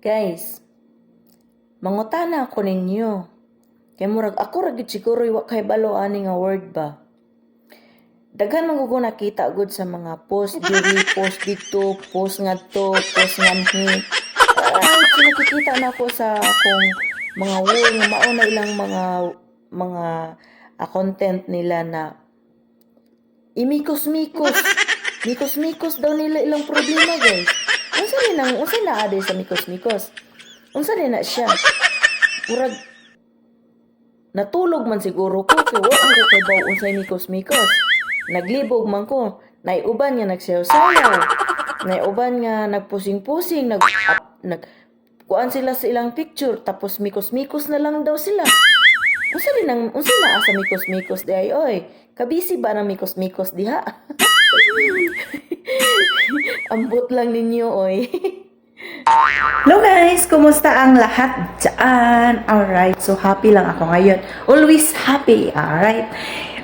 Guys, mangutana ako ninyo. Kay murag ako ra gid siguro wa kay balo ani nga word ba. Daghan man gugo nakita gud sa mga post diri, post dito, post ngadto, post nganhi. Ay, nakikita na ako sa akong mga wall nga mao na ilang mga mga ah, content nila na imikos-mikos. Mikos-mikos daw nila ilang problema, guys. Unsa ni nang unsa na ade sa mikos-mikos? Unsa ni na siya? Murag natulog man siguro ko kay wa ang ko baw unsay mikos-mikos. Naglibog man ko. Naiuban nga nagsayaw-sayaw. Naiuban nga nagpusing-pusing, nag up, nag kuan sila sa ilang picture tapos mikos-mikos na lang daw sila. Unsa ni nang unsa na sa mikos-mikos di oy? Kabisi ba ng mikos-mikos diha? Ambot lang ninyo oy. Hello guys! Kumusta ang lahat dyan? Alright, so happy lang ako ngayon. Always happy, alright?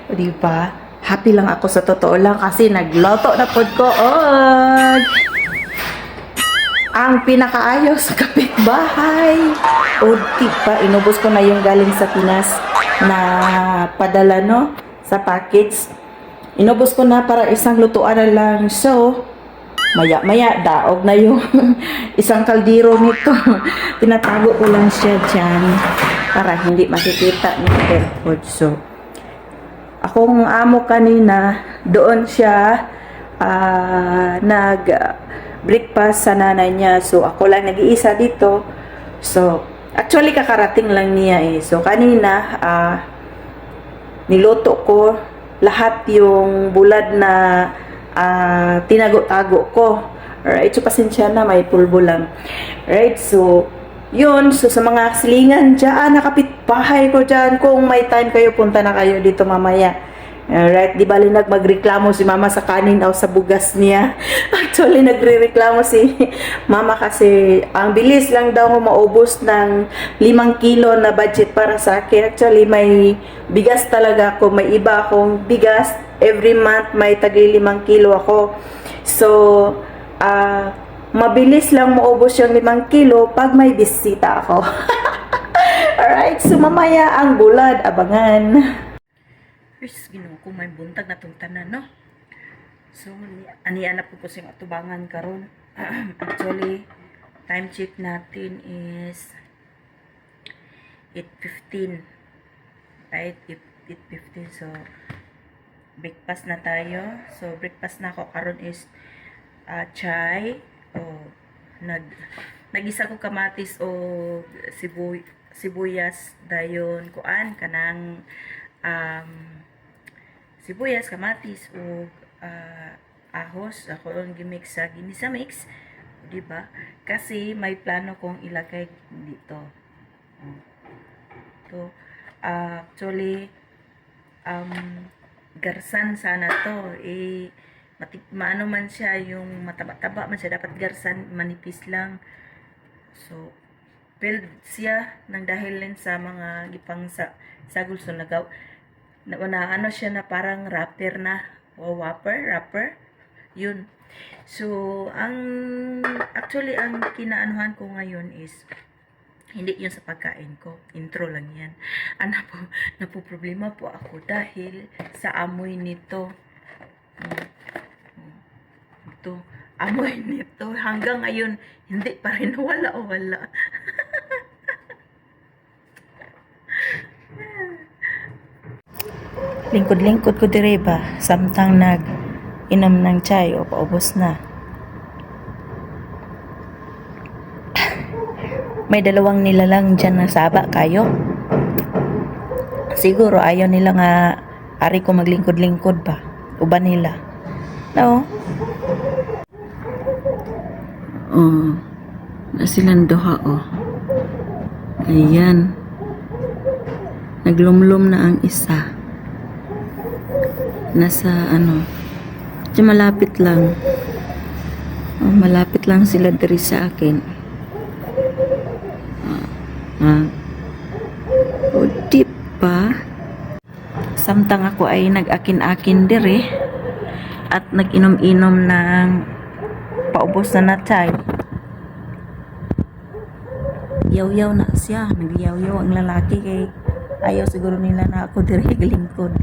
O di ba? Happy lang ako sa totoo lang kasi nagloto na pod ko on ang pinakaayaw sa kapitbahay. O di ba, inubos ko na yung galing sa Pinas na padala no sa package. Inubos ko na para isang lutuan na lang. So, maya-maya, daog na yung isang kaldero nito. Tinatago ko lang siya dyan para hindi makikita ni Airpod. So, akong amo kanina, doon siya ah, nag ah, sa nanay niya. So, ako lang nag-iisa dito. So, actually kakarating lang niya eh. So, kanina, ah, niluto ko lahat yung bulad na ah, tinago-tago ko. Alright, so pasensya na, may pulbo lang. Alright, so, yun, so sa mga silingan dyan, nakapitbahay ko dyan, kung may time kayo, punta na kayo dito mamaya. Alright, di bali nag magreklamo si mama sa kanin o sa bugas niya. Actually, nagre-reklamo si mama kasi ang bilis lang daw ko maubos ng limang kilo na budget para sa akin. Actually, may bigas talaga ako. May iba akong bigas. Every month, may tagli limang kilo ako. So, ah, mabilis lang maubos yung limang kilo pag may bisita ako. Alright, so mamaya ang bulad. Abangan. First, ginawa ko may buntag na tanan, no? So, anianap ko ko sa atubangan karon. Actually, time check natin is 8.15. Right? 8.15. So, breakfast na tayo. So, breakfast na ako karon is ah, chai o nag nagisa ko kamatis o sibuy, sibuyas dayon kuan kanang um, sibuyas, kamatis o ah, ahos ako ang gimix sa ginisa mix di ba kasi may plano kong ilagay dito Oh. to ah, actually um, garsan sana to. Eh mati, maano man siya yung mataba-taba man siya dapat garsan manipis lang. So build siya nang dahil din sa mga gipang sa sagol so nagaw na, na ano siya na parang wrapper na o wrapper wrapper yun. So ang actually ang kinaanuhan ko ngayon is hindi yun sa pagkain ko. Intro lang yan. Po, napo problema po ako dahil sa amoy nito. Ito, amoy nito. Hanggang ngayon, hindi pa rin wala o wala. Lingkod-lingkod ko dire ba? Samtang nag inom ng chai o paubos na. May dalawang nilalang dyan na saba kayo. Siguro ayaw nila nga ari ko maglingkod-lingkod ba? Uban nila. No? Oh. Na silang duha oh. Ayan. Naglumlum na ang isa. Nasa ano. Malapit lang. Oh, malapit lang sila diri sa akin. Hmm? O, di ba? Samtang ako ay nag-akin-akin dire at nag-inom-inom ng paubos na natay. Yaw-yaw na siya. Nagyaw-yaw ang lalaki kay ayaw siguro nila na ako dire lingkod.